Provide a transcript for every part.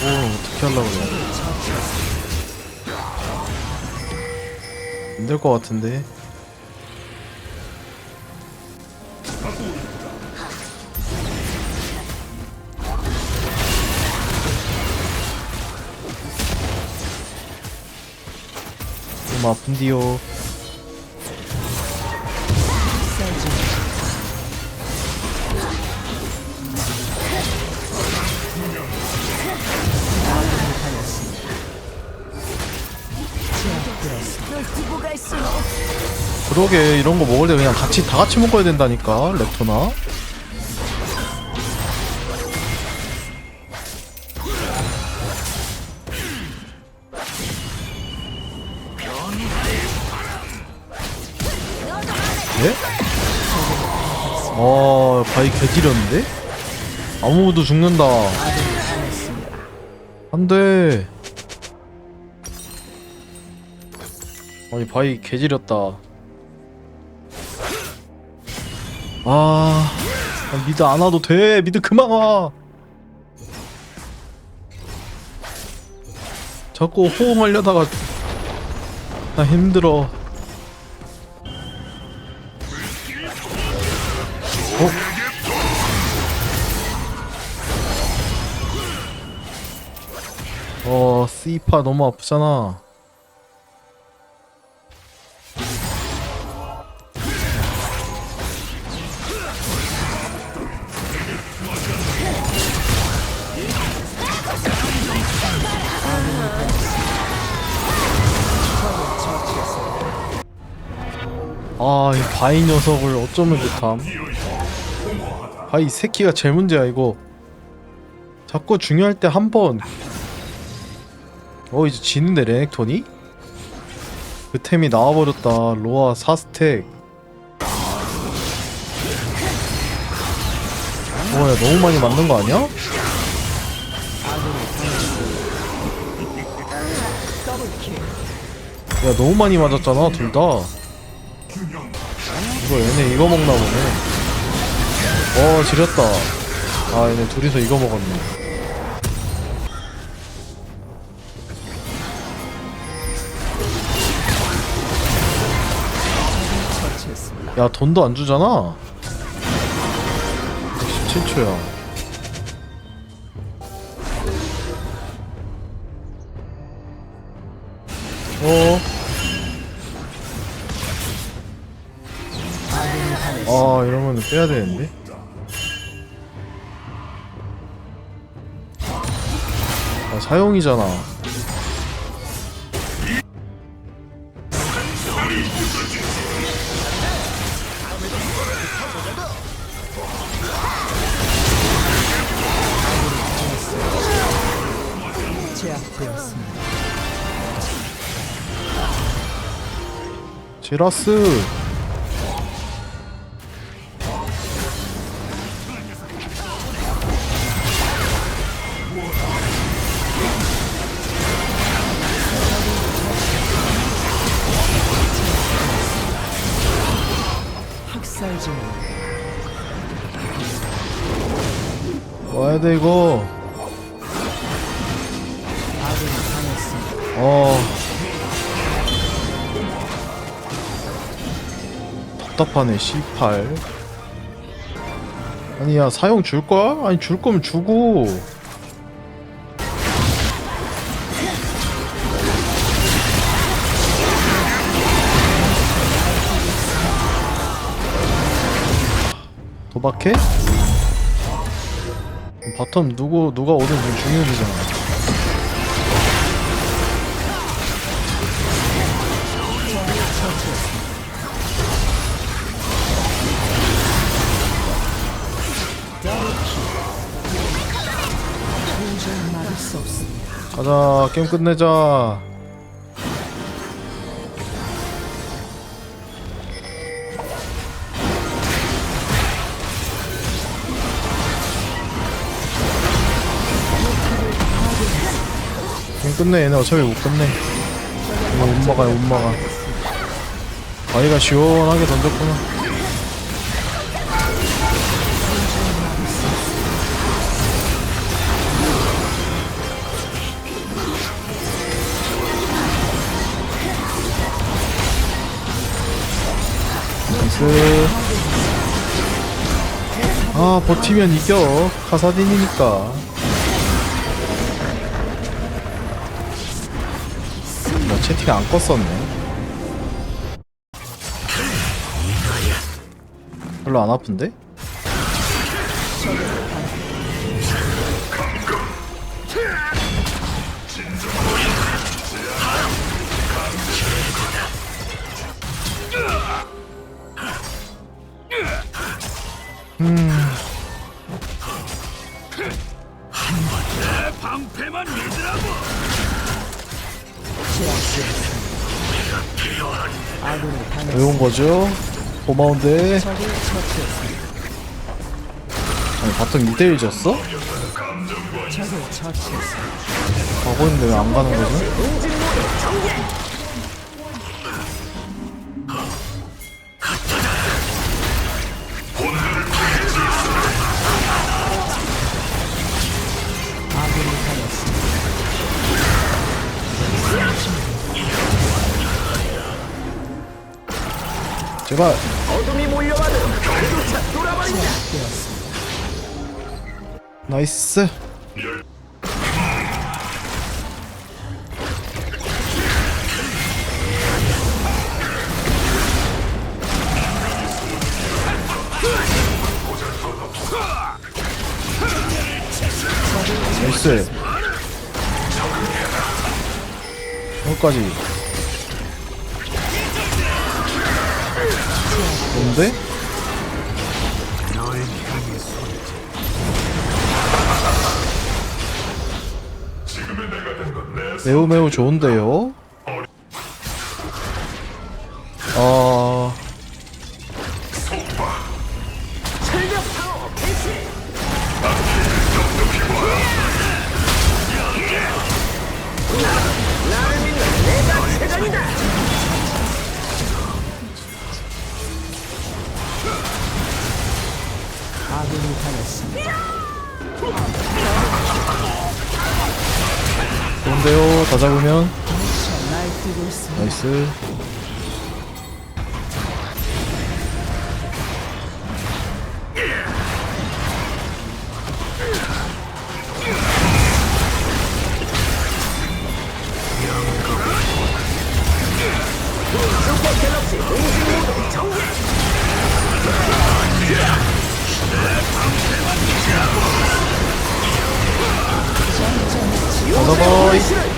어떻게 하려고 그래. 안될 것 같은데. 좀 아픈디요. 그러게 이런 거 먹을 때 그냥 같이 다 같이 먹어야 된다니까 랩터나 예? 어 바위 개지렸는데? 아무도 죽는다 안 돼 아니 바위 개지렸다 아, 아, 미드 안 와도 돼. 미드 그만 와. 자꾸 호응하려다가 나 힘들어. 어? 어, C파 너무 아프잖아. 아, 이 바이 녀석을 어쩌면 좋담. 바이 새끼가 제일 문제야 이거. 자꾸 중요할 때 한 번. 어 이제 지는데 레넥톤이? 그 템이 나와버렸다. 로아 4스택. 뭐야 너무 많이 맞는 거 아니야? 야 너무 많이 맞았잖아 둘 다. 이거 얘네 이거 먹나 보네. 어 지렸다. 아 얘네 둘이서 이거 먹었네. 야 돈도 안 주잖아. 17초야. 어? 아 이러면 빼야 되는데. 아 사용이잖아. 제라스. 와야 돼 이거. 어. 답답하네 C8 아니야 사용 줄 거야? 아니 줄 거면 주고 도박해? 바텀 누구 누가 오든 좀 중요해지잖아. 가자 게임 끝내자 끝내 얘네 어차피 못 끝내. 이거 못 막아 못 막아. 아이가 시원하게 던졌구나. 아 버티면 이겨. 카사딘이니까. 채팅 안 껐었네 별로 안 아픈데? 방 온 거죠? 고마운데. 아니 바텀 2대1 졌어? 가고 있는데 왜 안 가는 거지? 제발 어둠이 몰려와도 그조차 돌아버린다. 되었습니다. 나이스 나이스 여기까지 뭔데? 매우 매우 좋은데요. 좋은데요. 다 잡으면. 나이스.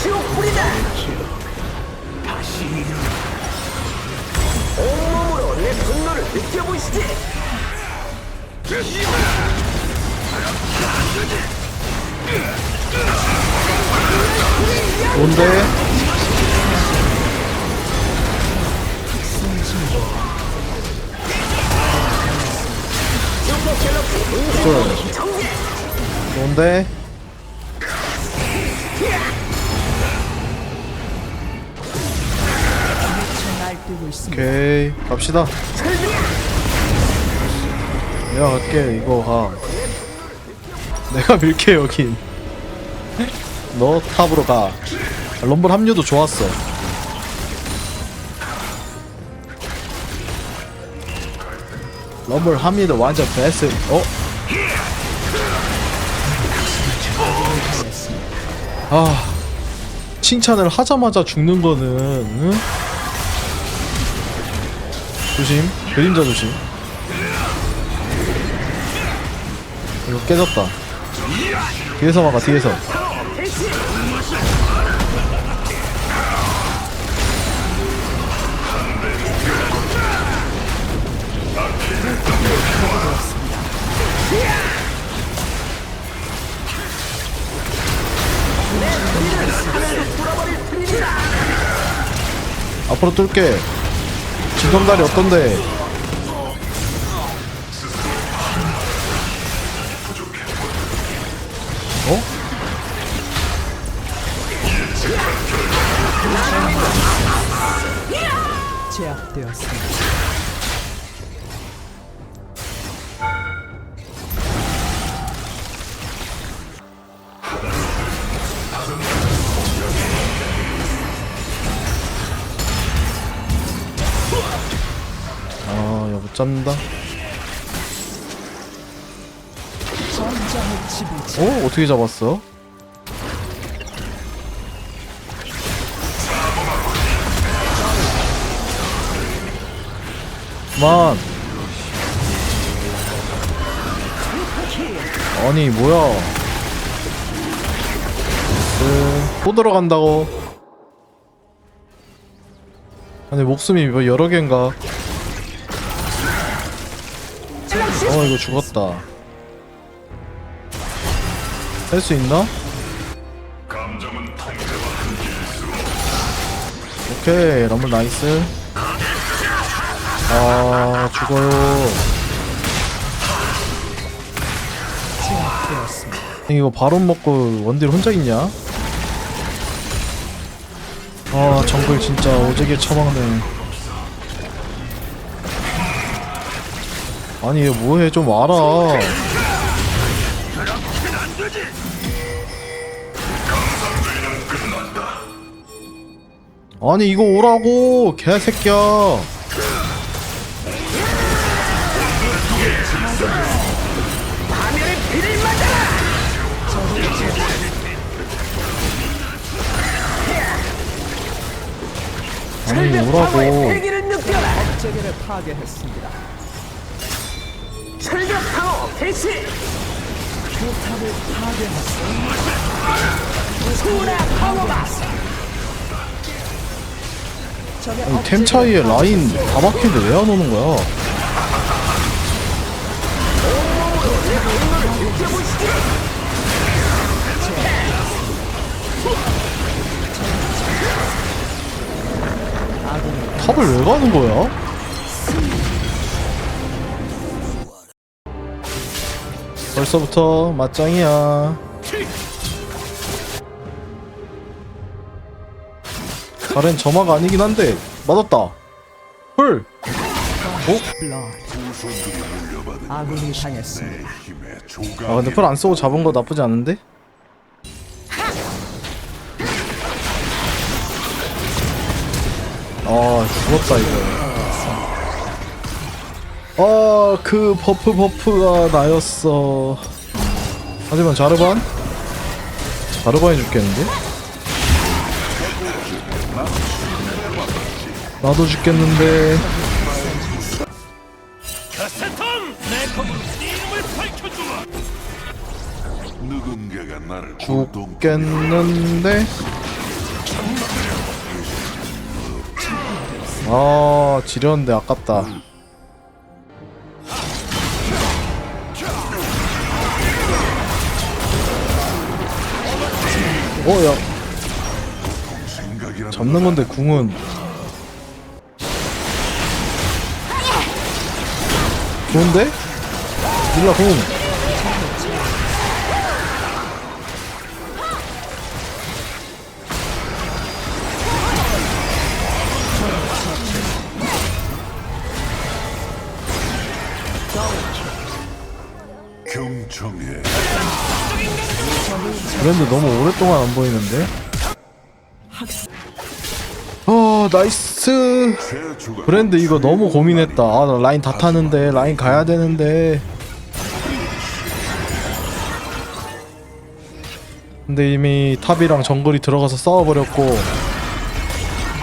지옥불이다. 온몸으로 정리. 좋은데. 날뛰고 있습니다. 오케이 갑시다. 내가 갈게 이거 가. 내가 밀게 여긴. 너 탑으로 가. 럼블 합류도 좋았어. 럼블 합류도 완전 베스트. 어? 아 칭찬을 하자마자 죽는 거는 응? 조심. 그림자 조심. 이거 깨졌다. 뒤에서 막아 뒤에서. 앞으로 뚫게 진검다리 어떤데 지배자. 어? 어떻게 잡았어? 만 아니 뭐야 그, 또 들어간다고 아니 목숨이 뭐 여러 개인가 어 이거 죽었다 할 수 있나? 오케이 럼블 나이스 아 죽어요. 이거 바론 먹고 원딜 혼자 있냐? 아 정글 진짜 오지게 처먹네 아니 얘 뭐해? 좀 와라. 아니 이거 오라고 개새끼야. 아니 오라고. 철벽 방어 개시 포탑을 방어가 적의 아니, 템 차이에 라인 다 막히는데 왜 안 오는 거야? 탑을 왜 가는 거야? 벌써부터 맞짱이야. 가렌 점화가 아니긴 한데 맞았다. 헐. 아군이 당했습니다. 아 근데 풀 안 쓰고 잡은 거 나쁘지 않은데? 아 죽었다 이거 아그 버프 버프가 나였어 하지만 자르반? 자르반이 죽겠는데? 나도 죽겠는데 누군가가 나를 고통 죽겠는데? 아 지렸는데 아깝다 어야? 잡는 건데 궁은. 좋은데? 밀라 궁 경청해. 브랜드 너무 오랫동안 안 보이는데? 어 나이스. 브랜드 이거 너무 고민했다. 아 나 라인 다 타는데 라인 가야 되는데. 근데 이미 탑이랑 정글이 들어가서 싸워버렸고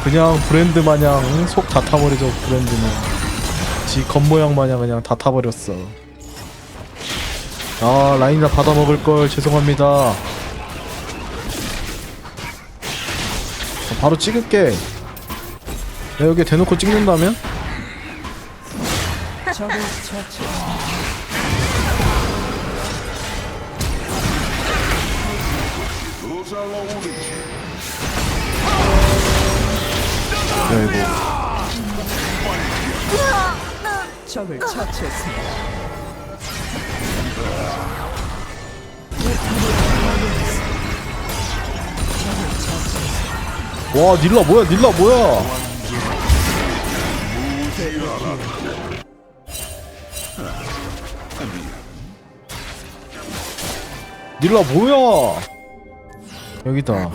그냥 브랜드 마냥 속 다 타버리죠 브랜드는. 지 겉모양 마냥 그냥 다 타버렸어 아 라인이나 받아먹을 걸 죄송합니다 아, 바로 찍을게 내가 여기 대놓고 찍는다면? 야 이거 적을 처치했습니다. 와 닐라 뭐야 닐라 뭐야? 닐라 뭐야? 여기다.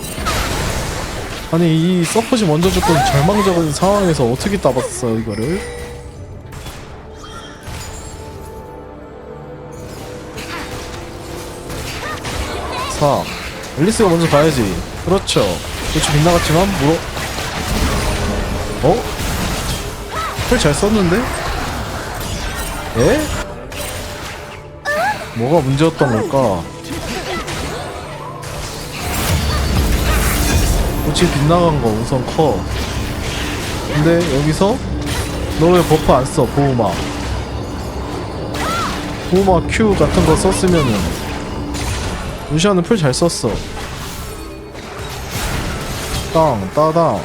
아니 이 서폿이 먼저 죽던 절망적인 상황에서 어떻게 따봤어 이거를 가 앨리스가 먼저 가야지 그렇죠 그렇지 빗나갔지만 물어 어? 풀잘 썼는데? 에? 뭐가 문제였던 걸까? 그렇지 빗나간 거 우선 커 근데 여기서 너 왜 버프 안 써 보호막 보호막 Q 같은 거 썼으면은 루시아는 풀잘 썼어. 땅 따당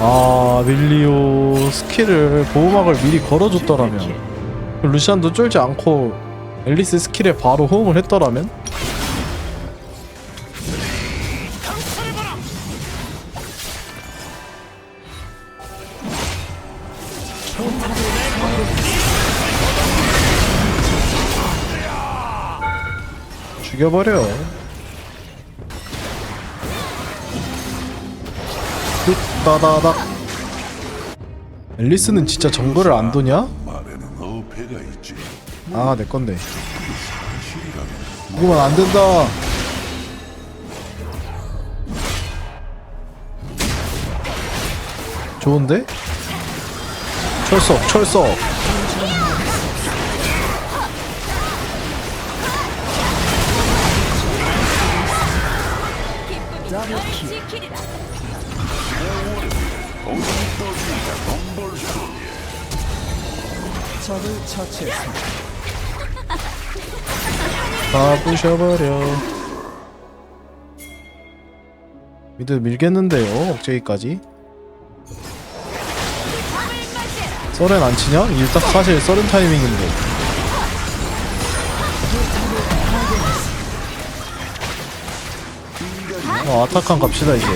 아 밀리오 스킬을 보호막을 미리 걸어줬더라면. 그 루시안도 쫄지 않고 앨리스 스킬에 바로 호응을 했더라면 죽여버려. 뚝따다닥 앨리스는 진짜 정글을 안 도냐? 아 내건데. 이거만 안된다. 좋은데? 철석 철석 처치했습니다. 다 부셔버려 미드 밀겠는데요 억제기까지 썰엔 안 치냐? 딱 사실 썰은 타이밍인데 어 아타칸 갑시다 이제.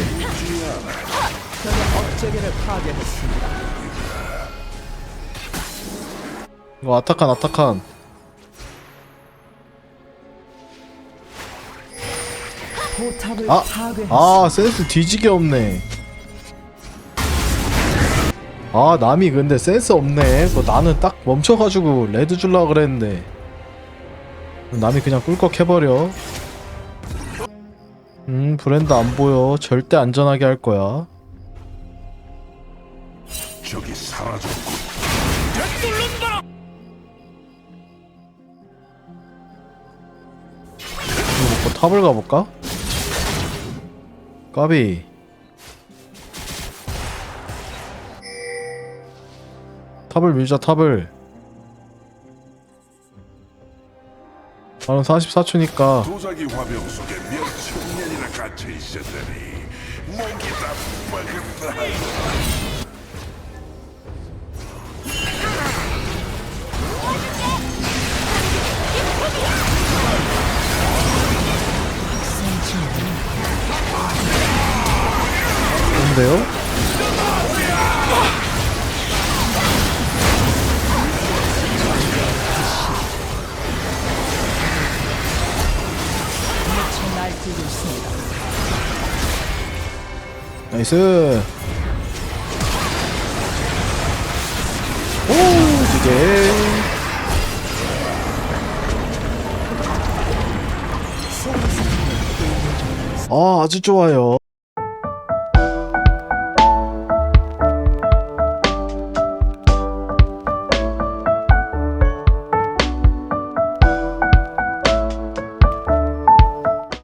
이거 아타칸 아타칸 아! 아 센스 뒤지게 없네 아 남이 근데 센스 없네 그 나는 딱 멈춰가지고 레드 줄라 그랬는데 남이 그냥 꿀꺽 해버려 음 브랜드 안 보여. 절대 안전하게 할 거야. 적이 사라졌고 먹고 탑을 가볼까? 까비. 탑을 밀자 탑을. 바로 44초니까. 도자기 화병 속에 몇천 갇혀 있었더니 목이 다 뻐근다. 좋은데요? 나이스. 오 두개 아 아주 좋아요